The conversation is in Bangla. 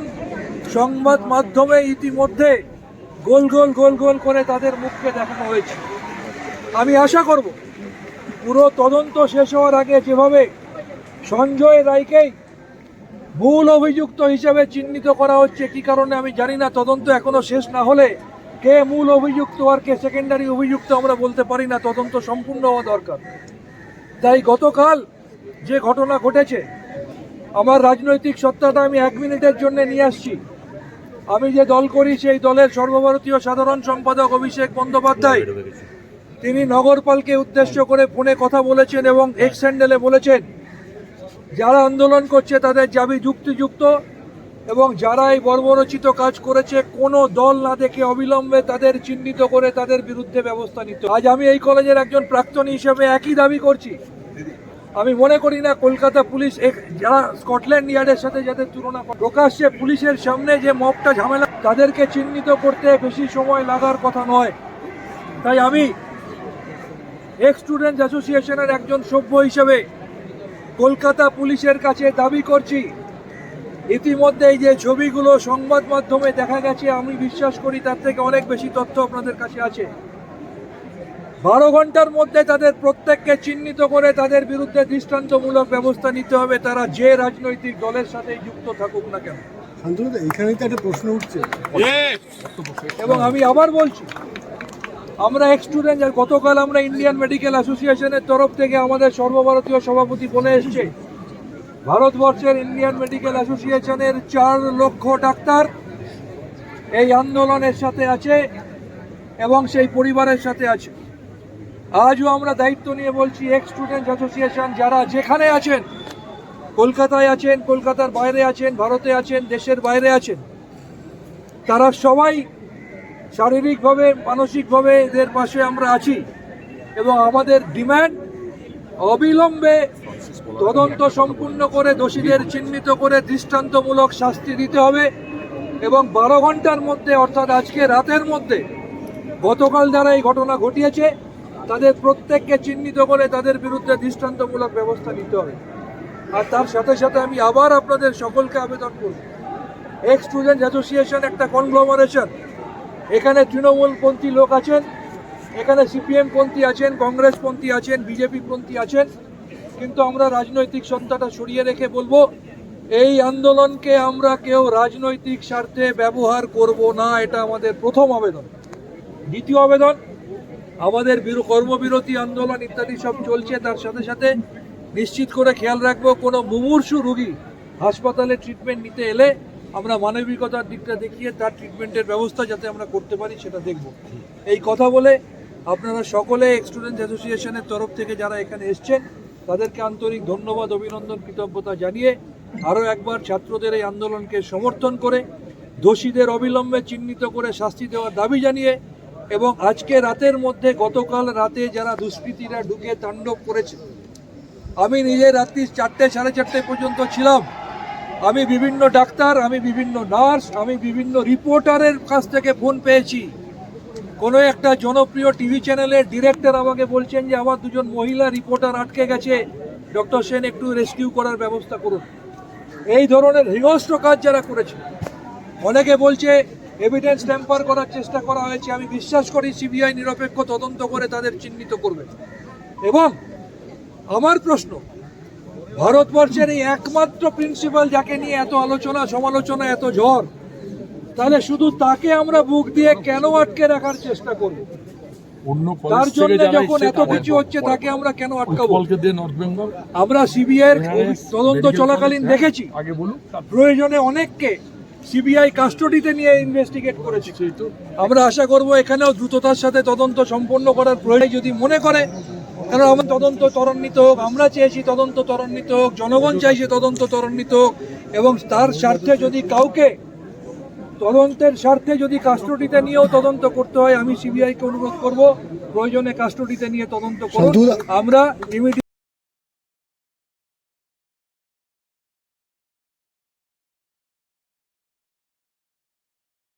কারণ সংবাদ মাধ্যমে ইতিমধ্যে গোল গোল গোল গোল করে তাদের মুখকে দেখানো হয়েছে। আমি আশা করব, পুরো তদন্ত শেষ হওয়ার আগে যেভাবে সঞ্জয় রায়কেই মূল অভিযুক্ত হিসেবে চিহ্নিত করা হচ্ছে, কি কারণে আমি জানি না, তদন্ত এখনও শেষ না হলে কে মূল অভিযুক্ত আর কে সেকেন্ডারি অভিযুক্ত আমরা বলতে পারি না, তদন্ত সম্পূর্ণ হওয়া দরকার। তাই গতকাল যে ঘটনা ঘটেছে আমার রাজনৈতিক সত্তাটা আমি এক মিনিটের জন্য নিয়ে আসছি। আমি যে দল করি, সেই দলের সর্বভারতীয় সাধারণ সম্পাদক অভিষেক বন্দ্যোপাধ্যায়, তিনি নগরপালকে উদ্দেশ্য করে ফোনে কথা বলেছেন এবং এক্স হ্যান্ডেলে বলেছেন, যারা আন্দোলন করছে তাদের দাবি যুক্তিযুক্ত এবং যারা এই বর্বরচিত কাজ করেছে, কোনো দল না দেখে অবিলম্বে তাদের চিহ্নিত করে তাদের বিরুদ্ধে ব্যবস্থা নিতে আজ আমি এই কলেজের একজন প্রাক্তন হিসেবে একই দাবি করছি। আমি মনে করি না কলকাতা পুলিশ যারা স্কটল্যান্ড ইয়ার্ডের সাথে যাদের তুলনা প্রকাশ্যে পুলিশের সামনে যে মবটা ঝামেলা, তাদেরকে চিহ্নিত করতে বেশি সময় লাগার কথা নয়। তাই আমি এক্স স্টুডেন্ট অ্যাসোসিয়েশনের একজন সভ্য হিসেবে কলকাতা পুলিশের কাছে দাবি করছি। ইতিমধ্যে এই যে ছবিগুলো সংবাদ মাধ্যমে দেখা গেছে, আমি বিশ্বাস করি তার থেকে অনেক বেশি তথ্য আপনাদের কাছে আছে। বারো ঘণ্টার মধ্যে তাদের প্রত্যেককে চিহ্নিত করে তাদের বিরুদ্ধে দৃষ্টান্তমূলক ব্যবস্থা নিতে হবে। তারা যে রাজনৈতিক দলের সাথে যুক্ত থাকুক না কেন। এখানেই তো একটা প্রশ্ন উঠছে। এবং আমি আবার বলছি আমরা এক্স স্টুডেন্ট আর গতকাল আমরা ইন্ডিয়ান মেডিকেল অ্যাসোসিয়েশনের তরফ থেকে আমাদের সর্বভারতীয় সভাপতি বলে এসছে ভারতবর্ষের ইন্ডিয়ান মেডিকেল অ্যাসোসিয়েশনের চার লক্ষ ডাক্তার এই আন্দোলনের সাথে আছে এবং সেই পরিবারের সাথে আছে। আজও আমরা দায়িত্ব নিয়ে বলছি এক্স স্টুডেন্ট অ্যাসোসিয়েশন যারা যেখানে আছেন, কলকাতায় আছেন, কলকাতার বাইরে আছেন, ভারতে আছেন, দেশের বাইরে আছেন, তারা সবাই শারীরিকভাবে, মানসিকভাবে এদের পাশে আমরা আছি এবং আমাদের ডিমান্ড অবিলম্বে তদন্ত সম্পূর্ণ করে দোষীদের চিহ্নিত করে দৃষ্টান্তমূলক শাস্তি দিতে হবে এবং বারো ঘণ্টার মধ্যে, অর্থাৎ আজকে রাতের মধ্যে গতকাল যারা এই ঘটনা ঘটিয়েছে। তাদের প্রত্যেককে চিহ্নিত করে তাদের বিরুদ্ধে দৃষ্টান্তমূলক ব্যবস্থা নিতে হবে। আর তার সাথে সাথে আমি আবার আপনাদের সকলকে আবেদন করব। এক্স স্টুডেন্ট অ্যাসোসিয়েশন একটা কনগ্লোমারেশন এখানে তৃণমূলপন্থী লোক আছেন, এখানে সিপিএম পন্থী আছেন কংগ্রেস পন্থী আছেন বিজেপি পন্থী আছেন। কিন্তু আমরা রাজনৈতিক সত্তাটা সরিয়ে রেখে বলব, এই আন্দোলনকে আমরা কেউ রাজনৈতিক স্বার্থে ব্যবহার করব না, এটা আমাদের প্রথম আবেদন। দ্বিতীয় আবেদন আমাদের বিরো- কর্মবিরতি, আন্দোলন ইত্যাদি সব চলছে। তার সাথে সাথে নিশ্চিত করে খেয়াল রাখব, কোনো মুমূর্ষু রুগী হাসপাতালে ট্রিটমেন্ট নিতে এলে আমরা মানবিকতার দিকটা দেখিয়ে তার ট্রিটমেন্টের ব্যবস্থা যাতে আমরা করতে পারি সেটা দেখব। এই কথা বলে আপনারা সকলে স্টুডেন্ট অ্যাসোসিয়েশনের তরফ থেকে যারা এখানে এসছেন, তাদেরকে আন্তরিক ধন্যবাদ, অভিনন্দন, কৃতজ্ঞতা জানিয়ে আরও একবার ছাত্রদের এই আন্দোলনকে সমর্থন করে, দোষীদের অবিলম্বে চিহ্নিত করে শাস্তি দেওয়ার দাবি জানিয়ে এবং আজকে রাতের মধ্যে গতকাল রাতে যারা দুষ্কৃতীরা ঢুকে তাণ্ডব করেছে, আমি নিজে রাত্রি চারটে, সাড়ে চারটে পর্যন্ত ছিলাম। আমি বিভিন্ন ডাক্তার, আমি বিভিন্ন নার্স, আমি বিভিন্ন রিপোর্টারের কাছ থেকে ফোন পেয়েছি। কোনো একটা জনপ্রিয় টিভি চ্যানেলের ডিরেক্টর আমাকে বলছেন যে, আমার দুজন মহিলা রিপোর্টার আটকে গেছে। ডক্টর সেন, একটু রেস্কিউ করার ব্যবস্থা করুন। এই ধরনের হিংস্র কাজ যারা করেছে, অনেকে বলছে এভিডেন্স ট্যাম্পার করার চেষ্টা করা হয়েছে। আমি বিশ্বাস করি সিবিআই নিরপেক্ষ তদন্ত করে তাদের চিহ্নিত করবে। এবং আমার প্রশ্ন ভারতবর্ষের এই একমাত্র প্রিন্সিপাল যাকে নিয়ে এত আলোচনা সমালোচনা এত ঝড় তাহলে শুধু তাকে আমরা বুক দিয়ে কেন আটকে রাখার চেষ্টা করব? তার জন্য যখন এত কিছু হচ্ছে তাকে আমরা কেন আটকাবো? আমরা সিবিআই তদন্ত চলাকালীন দেখেছি। প্রয়োজনে অনেককে সিবিআই কাস্টডিতে নিয়ে ইনভেস্টিগেট করেছে সেই তো আমরা আশা করব এখানেও দ্রুততার সাথে তদন্ত সম্পন্ন করার প্রয়োজন যদি মনে করে কারণ আমার তদন্ত ত্বরান্বিত হোক আমরা চেয়েছি তদন্ত ত্বরান্বিত হোক জনগণ চাইছে তদন্ত ত্বরান্বিত হোক এবং তার স্বার্থে যদি কাউকে তদন্তের স্বার্থে যদি কাস্টডিতে নিয়েও তদন্ত করতে হয় আমি সিবিআইকে অনুরোধ করব প্রয়োজনে কাস্টডিতে নিয়ে তদন্ত করব আমরা ইমিডিয়েট